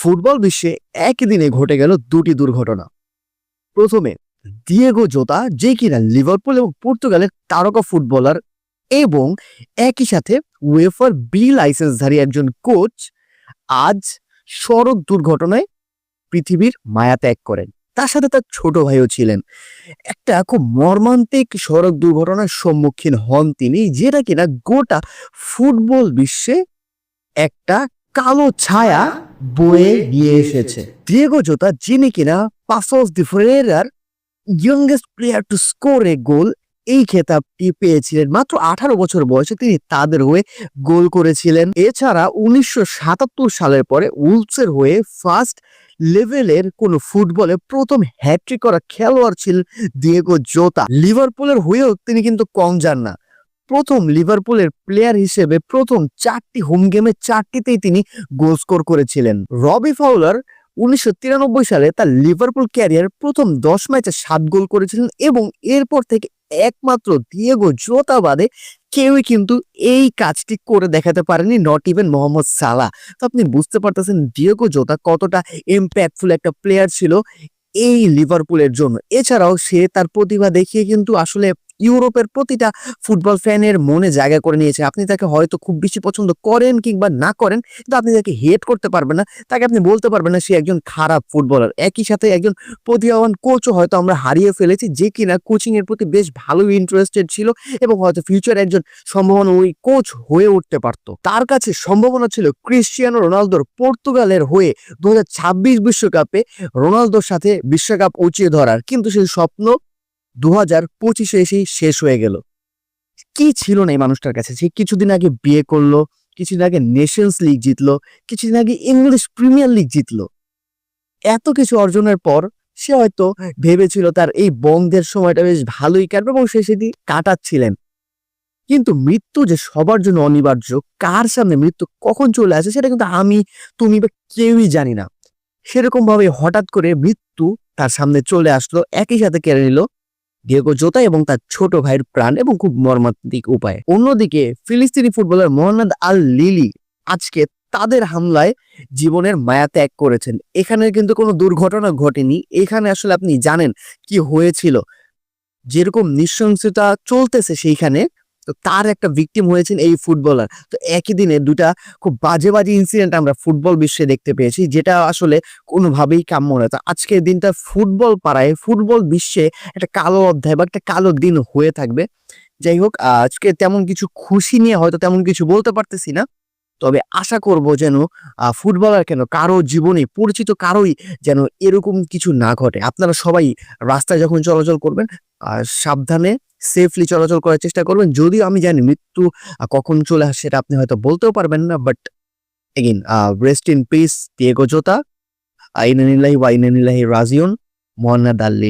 Football বিশ্বে একই দিনে ঘটে গেল দুটি দুর্ঘটনা। প্রথমে দিয়েগো জোতা যে কিনা লিভারপুল এবং পর্তুগালের তারকা ফুটবলার এবং একই সাথে ওয়েফার বি লাইসেন্সধারী একজন কোচ আজ সড়ক দুর্ঘটনায় পৃথিবীর মায়া ত্যাগ করেন। তার সাথে তার ছোট ভাইও ছিলেন। একটা খুব মর্মান্তিক সড়ক দুর্ঘটনার সম্মুখীন হন তিনি, যেটা কিনা গোটা ফুটবল বিশ্বে একটা কালো ছায়া বয়ে নিয়ে এসেছে। দিয়েগো জোতা যিনি কিনা Pacos de ফেরেরার youngest player to score a goal এই খেতাবটি পেয়েছিলেন মাত্র আঠারো বছর বয়সে তিনি তাদের হয়ে গোল করেছিলেন। এছাড়া উনিশশো সাতাত্তর সালের পরে উলসের হয়ে ফার্স্ট লেভেলের কোন ফুটবলে প্রথম হ্যাট্রিক করা খেলোয়াড় ছিলেন দিয়েগো জোতা লিভারপুলের হয়েও তিনি কিন্তু কম যান না। প্রথম লিভারপুলের প্লেয়ার হিসেবে প্রথম চারটি হোম গেমে চারটিতেই তিনি গোল স্কোর করেছিলেন। রবি ফাউলার উনিশশো তিরানব্বই সালে তার লিভারপুল ক্যারিয়ার প্রথম দশ ম্যাচে সাত গোল করেছিলেন এবং এরপর থেকে একমাত্র দিয়েগো জোতা বাদে কেউই কিন্তু এই কাজটি করে দেখাতে পারেনি নট ইভেন মোহাম্মদ সালা তো আপনি বুঝতে পারতেছেন ডিয়েগো জোতা কতটা ইম্প্যাক্টফুল একটা প্লেয়ার ছিল এই লিভারপুলের জন্য। এছাড়াও সে তার প্রতিভা দেখিয়ে কিন্তু আসলে ইউরোপের প্রতিটা ফুটবল ফ্যানের মনে জায়গা করে নিয়েছে। আপনি তাকে হয়তো খুব বেশি পছন্দ করেন কিংবা না করেন, কিন্তু আপনি তাকে হেট করতে পারবেন না। তাকে আপনি বলতে পারবেন না সে একজন খারাপ ফুটবলার। একই সাথে একজন প্রতিভাবান কোচও হয়তো আমরা হারিয়ে ফেলেছি যে কিনা কোচিং এর প্রতি বেশ ভালো ইন্টারেস্টেড ছিল এবং হয়তো ফিউচার একজন সম্ভাবনা ওই কোচ হয়ে উঠতে পারত। তার কাছে সম্ভাবনা ছিল ক্রিশ্চিয়ানো রোনালদোর পর্তুগালের হয়ে দু বিশ্বকাপে রোনালদোর সাথে বিশ্বকাপ উঁচিয়ে ধরার। কিন্তু সেই স্বপ্ন দু হাজার পঁচিশে এসেই শেষ হয়ে গেল। কি ছিল না এই মানুষটার কাছে? সে কিছুদিন আগে বিয়ে করল, কিছুদিন আগে নেশনস লিগ জিতলো, কিছুদিন আগে ইংলিশ প্রিমিয়ার লিগ জিতলো। এত কিছু অর্জনের পর সে হয়তো ভেবেছিল তার এই বন্ধের সময়টা বেশ ভালোই কাটবে এবং সে সেটি কাটাচ্ছিলেন। কিন্তু মৃত্যু যে সবার জন্য অনিবার্য, কার সামনে মৃত্যু কখন চলে আসে সেটা কিন্তু আমি, তুমি বা কেউই জানি না। সেরকম ভাবে হঠাৎ করে মৃত্যু তার সামনে চলে আসলো, একই সাথে কেড়ে নিল ডিয়েগো জোতা এবং তার ছোট ভাইয়ের প্রাণ এবং খুব মর্মান্তিক উপায়। অন্যদিকে ফিলিস্তিনি ফুটবলার মোহাম্মদ আল লিলি আজকে তাদের হামলায় জীবনের মায়া ত্যাগ করেছেন। এখানে কিন্তু কোনো দুর্ঘটনা ঘটেনি। এখানে আসলে আপনি জানেন কি হয়েছিল। যেরকম নৃশংসতা চলতেছে সেইখানে তো তার একটা ভিকটিম হয়েছেন এই ফুটবলার তো একই দিনে দুটা খুব বাজে বাজে ইনসিডেন্ট আমরা ফুটবল বিশ্বে দেখতে পেয়েছি, যেটা আসলে কোনোভাবেই কাম্য না তো আজকের দিনটা ফুটবল পাড়ায় ফুটবল বিশ্বে একটা কালো অধ্যায় বা একটা কালো দিন হয়ে থাকবে। যাই হোক, আজকে তেমন কিছু খুশি নিয়ে হয়তো তেমন কিছু বলতে পারতেছি না, তবে আশা করব যেন ফুটবলার কেন কারও জীবনে পরিচিত কারোই যেন এরকম কিছু না ঘটে। আপনারা সবাই রাস্তায় যখন চলাচল করবেন আহ, সাবধানে সেফলি চলাচল করার চেষ্টা করবেন। যদিও আমি জানি মৃত্যু কখন চলে আসে সেটা আপনি হয়তো বলতেও পারবেন না but again rest in peace Diego Jota আইনানিল্লাহি ওয়া ইনানিল্লাহি রাজিউন মোহনাদ আল লিলি